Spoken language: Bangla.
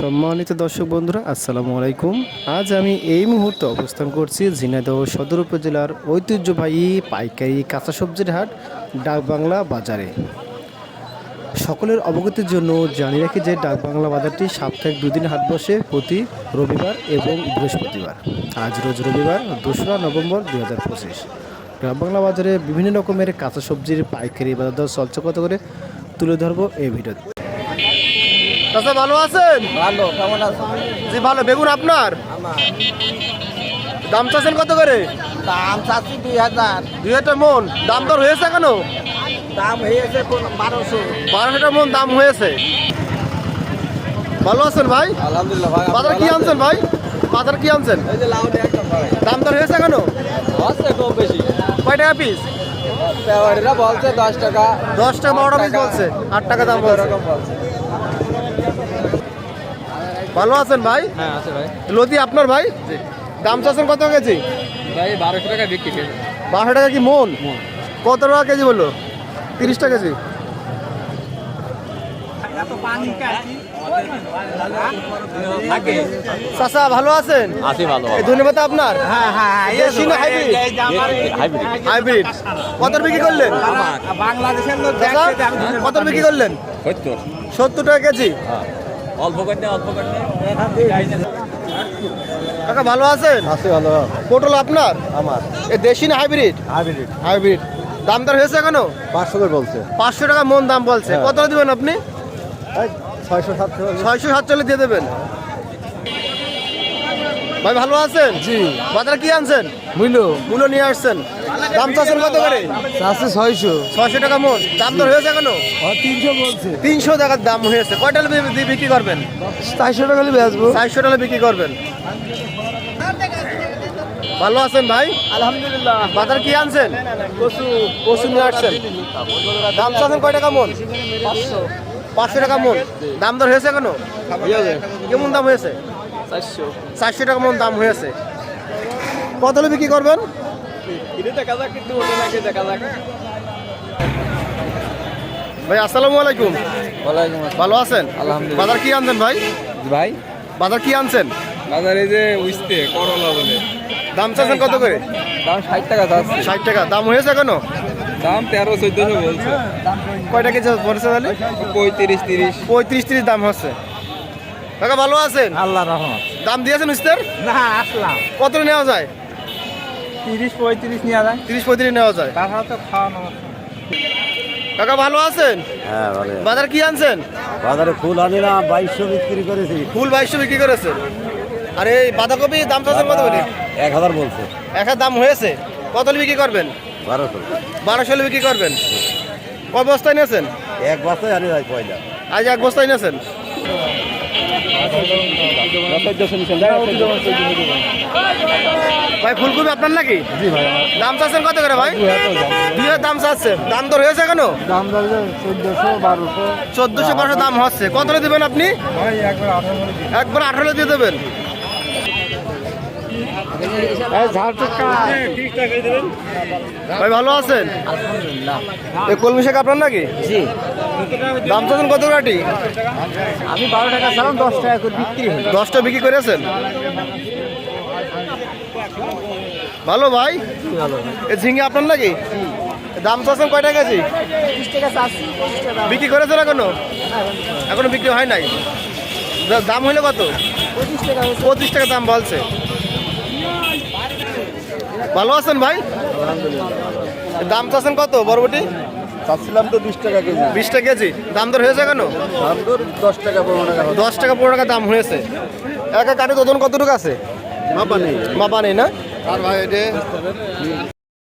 সম্মানিত দর্শক বন্ধুরা, আসসালামু আলাইকুম। আজ আমি এই মুহূর্তে অবস্থান করছি ঝিনাইদহ সদর উপজেলার ঐতিহ্যবাহী পাইকারি কাঁচা সবজির হাট ডাকবাংলা বাজারে। সকলের অবগতির জন্য জানিয়ে রাখি যে ডাকবাংলা বাজারটি সাপ্তাহিক দুদিন হাট বসে প্রতি রবিবার এবং বৃহস্পতিবার। আজ রোজ রবিবার, দোসরা নভেম্বর দুই হাজার পঁচিশ। ডাকবাংলা বাজারে বিভিন্ন রকমের কাঁচা সবজির পাইকারি বাজার দর চলছে কত করে তুলে ধরবো এই ভিডিওতে। চাচা ভালো আছেন? ভালো কেমন আছো জি ভালো। বেগুন আপনার? আমার। দাম চাচ্ছেন কত করে? দাম চাচ্ছি দুই হাজার। দুই হাজার মন। দাম দর হয়েছে কেন দাম হয়েছে বারোশো। বারোশোটা মন দাম হয়েছে। ভালো আছেন ভাই? আলহামদুলিল্লাহ ভাই বাজার কি আনছেন ভাই? বাজার কি আনছেন? এই যে লাউটা দাম দর হয়েছে কেন হচ্ছে কম বেশি। কয় টাকা পিস বলছে দশ টাকা। দশ টাকা বারোটা পিস বলছে। আট টাকা দাম বলছে। ভালো আছেন ভাই? হ্যাঁ আছে ভাই। লতি আপনার ভাই? দাম চাচ্ছেন কত কেজি? ভাই বারোশো টাকা বিক্রি বারোশো টাকা কি মন? কত টাকা কেজি বলল? তিরিশ টাকা কেজি? চাচা ভালো আছেন? আছি ভালো। ধন্যবাদ আপনার। হ্যাঁ হ্যাঁ হাইব্রিড? হাইব্রিড। কত বিক্রি করলেন? বাংলাদেশের কত বিক্রি করলেন? সত্তর। সত্তর টাকা কেজি? অল্প করতে অল্প করতে। কাকা ভালো আছেন? আছে ভালো। পটল আপনার? আমার। এ দেশি না হাইব্রিড? হাইব্রিড। হাইব্রিড। দাম দর হয়েছে এখনও? পাঁচশো করে বলছে। পাঁচশো টাকা মন দাম বলছে। হ্যাঁ। কত দিবেন আপনি? ছয়শো সাতশো। ছয়শো সাতচল্লিশ দিয়ে দেবেন। ভাই ভালো আছেন? জি। বাজারে কি আনছেন? মূল্য মূল্য নিয়ে আসছেন। দাম চাচ্ছেন কত করে? আছে ছয়শো। ছয়শো টাকা মন দাম দর হয়েছে এখনও? তিনশো বলছে। তিনশো টাকার দাম হয়েছে। কয়টা বিক্রি করবেন? চারশো টাকা বেচবো। চারশো টাকা বিক্রি করবেন। ভালো আছেন ভাই? আলহামদুলিল্লাহ। বাজার কি আনছেন? কচু। কচু নিয়ে আসছেন। দাম চাচ্ছেন কয় টাকা মন পাঁচশো। পাঁচশো টাকা মন দাম দর হয়েছে এখনও? কেমন দাম হয়েছে? চারশো। চারশো টাকা মন দাম হয়েছে। কত বিক্রি করবেন? এটা দেখা যাক কিন্তু ওটা নাকি দেখা যাক ভাই আসসালামু আলাইকুম। ওয়ালাইকুম ভালো আছেন? আলহামদুলিল্লাহ। বাজার কি আনছেন ভাই? ভাই? বাজার কি আনছেন? বাজারে যে উইস্তে করলা বলে। দাম চাচ্ছেন কত করে? দাম ষাট টাকা যাচ্ছে ষাট টাকা। দাম হয়েছে এখনও? দাম তেরো চোদ্দশো বলছে। কয়টা কেজি পড়েছে তাহলে? পঁয়ত্রিশ তিরিশ। পঁয়ত্রিশ তিরিশ দাম হচ্ছে। কাকা ভালো আছেন? আল্লাহ রহমত। দাম দিয়েছেন মিস্টার না আসলাম। কত নেওয়া যায়? তিরিশ পঁয়ত্রিশ নেওয়া যায়। তিরিশ পঁয়ত্রিশ নেওয়া যায়। তাছাড়া তো খাওয়ানো কাকা ভালো আছেন? হ্যাঁ ভালো। বাজার কি আনছেন? বাজারে ফুল আনি না বাইশশো বিক্রি করেছি। ফুল বাইশশো বিক্রি করেছেন? আর এই বাঁধাকপি দাম চাচ্ছেন কত করে এক হাজার বলছে। এক হাজার দাম হয়েছে। কত বিক্রি করবেন? বারোশো। বারোশো হলে বিক্রি করবেন। কয় বস্তায় নিয়েছেন? এক বছর আনি যায় পয়লা। আজ এক বস্তায় নিয়েছেন? ভাই ফুলকপি আপনার নাকি? দাম চাচ্ছেন কত করে ভাই? দুই হাজার দাম চাচ্ছে। দাম দর হয়েছে কেন দাম চোদ্দশো বারোশো। দাম হচ্ছে। কত দিবেন আপনি? একবার আঠারো দিয়ে দেবেন। ভাই ভালো আছেন? কলমি শাক আপনার নাকি? জি। দাম চাচ্ছেন কত কাটি আমি বারো টাকা চালাম দশ টাকা করে বিক্রি দশটা বিক্রি করেছেন? ভালো ভাই? এ ঝিঙ্গে আপনার নাকি? দাম চাচ্ছেন কেজি বিশ টাকা চাচ্ছি বিক্রি করেছেন এখনও? এখনও বিক্রি হয় নাই। দাম হইল কত? পঁচিশ টাকা দাম বলছে। ভালো আছেন ভাই? দাম চাচ্ছেন কত বরবটি? চাচ্ছিলাম তো বিশ টাকা কেজি। বিশ টাকা কেজি। দাম দর হয়েছে কেন দাম তো দশ টাকা পনেরো টাকা দশ টাকা পনেরো টাকা দাম হয়েছে। একা কাঠে ওজন কতটুকু আছে? মাপা নেই। মাপা নেই না? আর ভাই এটা